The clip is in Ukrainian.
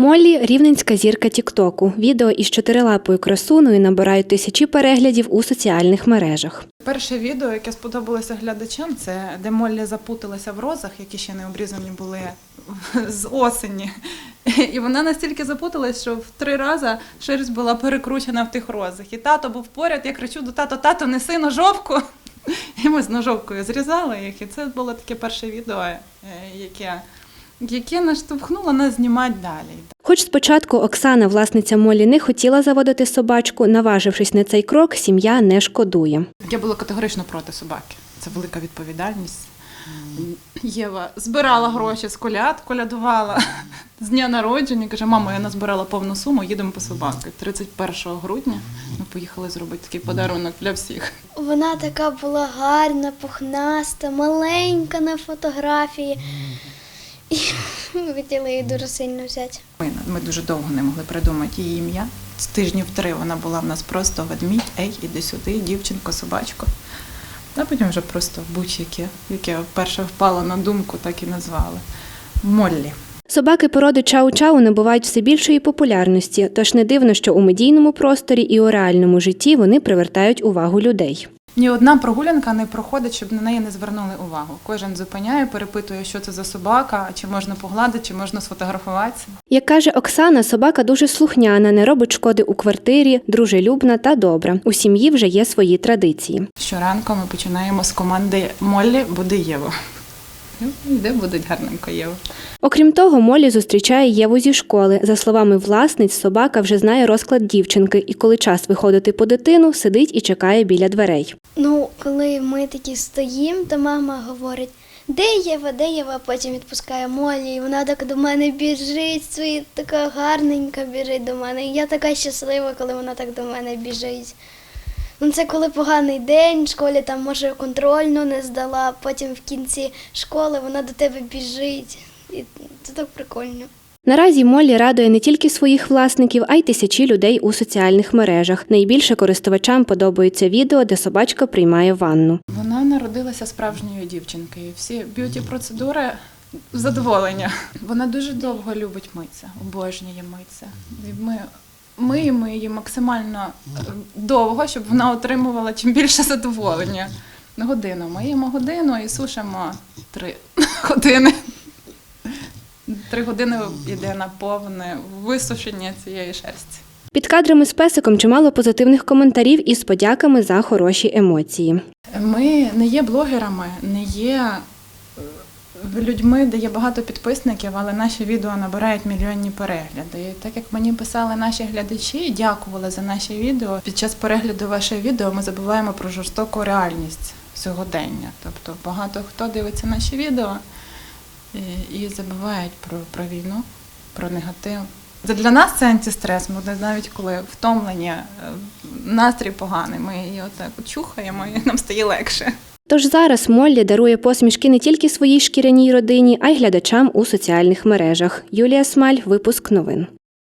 Моллі – рівненська зірка Тіктоку. Відео із чотирилапою красуною набирають тисячі переглядів у соціальних мережах. Перше відео, яке сподобалося глядачам, це де Моллі запуталася в розах, які ще не обрізані були з осені. І вона настільки запуталась, що в три рази шерсть була перекручена в тих розах. І тато був поряд, я кричу до тато, тато, неси ножовку. І ми з ножовкою зрізали їх. І це було таке перше відео, е, яке, яке наштовхнуло нас знімати далі. Хоч спочатку Оксана, власниця Моллі, не хотіла заводити собачку, наважившись на цей крок, сім'я не шкодує. Я була категорично проти собаки. Це велика відповідальність. Єва збирала гроші з коляд, колядувала з дня народження. Каже, мамо, я назбирала повну суму, їдемо по собаки. 31 грудня ми поїхали зробити такий подарунок для всіх. Вона така була гарна, пухнаста, маленька на фотографії. І ми хотіли її дуже сильно взяти. Ми, ми дуже довго не могли придумати її ім'я. З тижнів три вона була в нас просто ведмідь, ей, іди сюди, дівчинко, собачко. А потім вже просто будь-яке, яке вперше впало на думку, так і назвали. Моллі. Собаки породи чау-чау набувають все більшої популярності, тож не дивно, що у медійному просторі і у реальному житті вони привертають увагу людей. Ні одна прогулянка не проходить, щоб на неї не звернули увагу. Кожен зупиняє, перепитує, що це за собака, чи можна погладити, чи можна сфотографуватися. Як каже Оксана, собака дуже слухняна, не робить шкоди у квартирі, дружелюбна та добра. У сім'ї вже є свої традиції. Щоранку ми починаємо з команди Моллі буде Єво. Де будуть гарненько Єво. Окрім того, Молі зустрічає Єву зі школи. За словами власниць, собака вже знає розклад дівчинки, і коли час виходити по дитину, сидить і чекає біля дверей. Ну, коли ми такі стоїмо, то мама говорить, де Єва, де Єва, потім відпускає Молі, і вона так до мене біжить, свої така гарненька біжить до мене. І я така щаслива, коли вона так до мене біжить. Ну, це коли поганий день в школі, там може контрольну не здала, потім в кінці школи вона до тебе біжить. І це так прикольно. Наразі Моллі радує не тільки своїх власників, а й тисячі людей у соціальних мережах. Найбільше користувачам подобаються відео, де собачка приймає ванну. Вона народилася справжньою дівчинкою. Всі б'юті процедури задоволення. Вона дуже довго любить митися, обожнює митися. Ми миємо її максимально е, довго, щоб вона отримувала чим більше задоволення. На годину миємо годину і сушимо три години. Три години йде на повне висушення цієї шерсті. Під кадрами з песиком чимало позитивних коментарів із подяками за хороші емоції. Ми не є блогерами, не є людьми, де є багато підписників, але наші відео набирають мільйонні перегляди. І так як мені писали наші глядачі, дякували за наші відео. Під час перегляду ваших відео ми забуваємо про жорстоку реальність сьогодення. Тобто багато хто дивиться наші відео і, забувають про, про війну, про негатив. Для нас це антистрес. Ми навіть коли втомлені, е, настрій поганий, ми її отак чухаємо і нам стає легше. Тож зараз Моллі дарує посмішки не тільки своїй шкіряній родині, а й глядачам у соціальних мережах. Юлія Смаль, випуск новин.